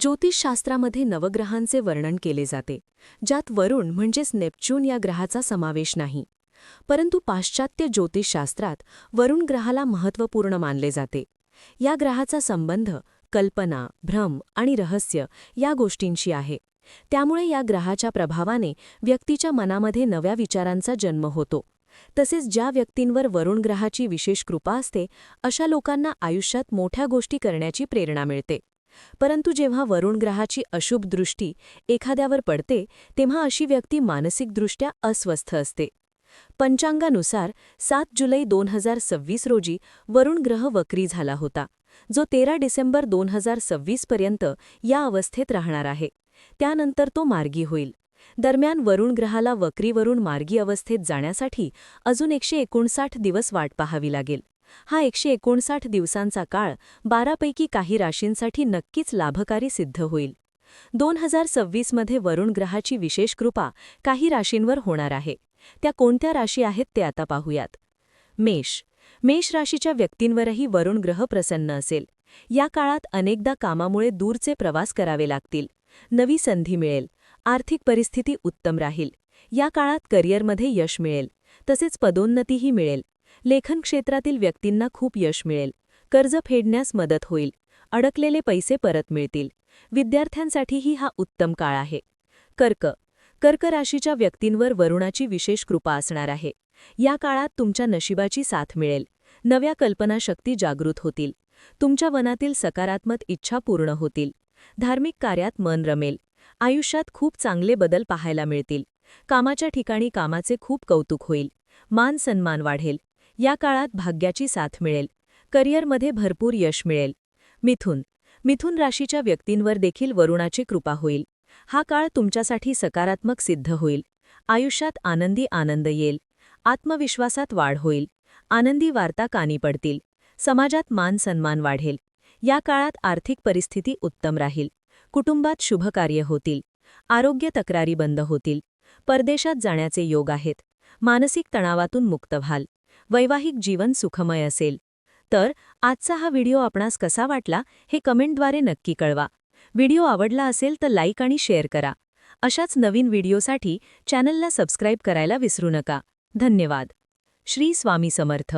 ज्योतिषशास्त्रामध्ये नवग्रहांचे वर्णन केले जाते ज्यात वरुण म्हणजेच नेपच्यून या ग्रहाचा समावेश नाही. परंतु पाश्चात्य ज्योतिषशास्त्रात वरुण ग्रहाला महत्त्वपूर्ण मानले जाते. या ग्रहाचा संबंध कल्पना भ्रम आणि रहस्य या गोष्टींशी आहे. त्यामुळे या ग्रहाच्या प्रभावाने व्यक्तीच्या मनामध्ये नव्या विचारांचा जन्म होतो. तसेच ज्या व्यक्तींवर वरुण ग्रहाची विशेष कृपा असते अशा लोकांना आयुष्यात मोठ्या गोष्टी करण्याची प्रेरणा मिळते. परंतु जेव्हा वरुण ग्रहाची अशुभ दृष्टी एखाद्यावर पडते तेव्हा अशी व्यक्ती मानसिकदृष्ट्या अस्वस्थ असते. पंचांगानुसार सात जुलै दोन हजार सव्वीस रोजी वरुण ग्रह वक्री झाला होता जो तेरा डिसेंबर दोन हजार सव्वीस पर्यंत या अवस्थेत राहणार आहे. त्यानंतर तो मार्गी होईल. दरम्यान वरुण ग्रहाला वक्रीवरून मार्गी अवस्थेत जाण्यासाठी अजून एकशे एकोणसाठ दिवस वाट पाहावी लागेल. हा एकशे एकोणसाठ दिवसांचा काळ बारापैकी काही राशींसाठी नक्कीच लाभकारी सिद्ध होईल. दोन हजार सव्वीसमध्ये वरुण ग्रहाची विशेष कृपा काही राशींवर होणार आहे. त्या कोणत्या राशी आहेत ते आता पाहूयात. मेष. मेष राशीच्या व्यक्तींवरही वरुण ग्रह प्रसन्न असेल. या काळात अनेकदा कामामुळे दूरचे प्रवास करावे लागतील. नवी संधी मिळेल. आर्थिक परिस्थिती उत्तम राहील. या काळात करिअरमध्ये यश मिळेल. तसेच पदोन्नतीही मिळेल. लेखन क्षेत्रातील व्यक्तींना खूप यश मिळेल. कर्ज फेडण्यास मदत होईल. अडकलेले पैसे परत मिळतील. विद्यार्थ्यांसाठीही हा उत्तम काळ आहे. कर्क. कर्क राशीच्या व्यक्तींवर वरुणाची विशेष कृपा असणार आहे. या काळात तुमच्या नशिबाची साथ मिळेल. नव्या कल्पनाशक्ती जागृत होतील. तुमच्या वनातील सकारात्मक इच्छा पूर्ण होतील. धार्मिक कार्यात मन रमेल. आयुष्यात खूप चांगले बदल पाहायला मिळतील. कामाच्या ठिकाणी कामाचे खूप कौतुक होईल. मान सन्मान वाढेल. या काळात भाग्याची साथ मिळेल. करिअरमध्ये भरपूर यश मिळेल. मिथुन. मिथुन राशीच्या व्यक्तींवर देखील वरुणाची कृपा होईल. हा काळ तुमच्यासाठी सकारात्मक सिद्ध होईल. आयुष्यात आनंदी आनंद येईल. आत्मविश्वासात वाढ होईल. आनंदी वार्ता कानी पडतील. समाजात मान सन्मान वाढेल. या काळात आर्थिक परिस्थिती उत्तम राहील. कुटुंबात शुभकार्य होतील. आरोग्य तक्रारी बंद होतील. परदेशात जाण्याचे योग आहेत. मानसिक तणावातून मुक्त व्हाल. वैवाहिक जीवन सुखमय असेल. तर आजचा हा व्हिडिओ आपणास कसा वाटला हे कमेंटद्वारे नक्की कळवा. व्हिडिओ आवडला असेल तर लाईक आणि शेअर करा. अशाच नवीन व्हिडिओसाठी चॅनलला सबस्क्राईब करायला विसरू नका. धन्यवाद. श्री स्वामी समर्थ.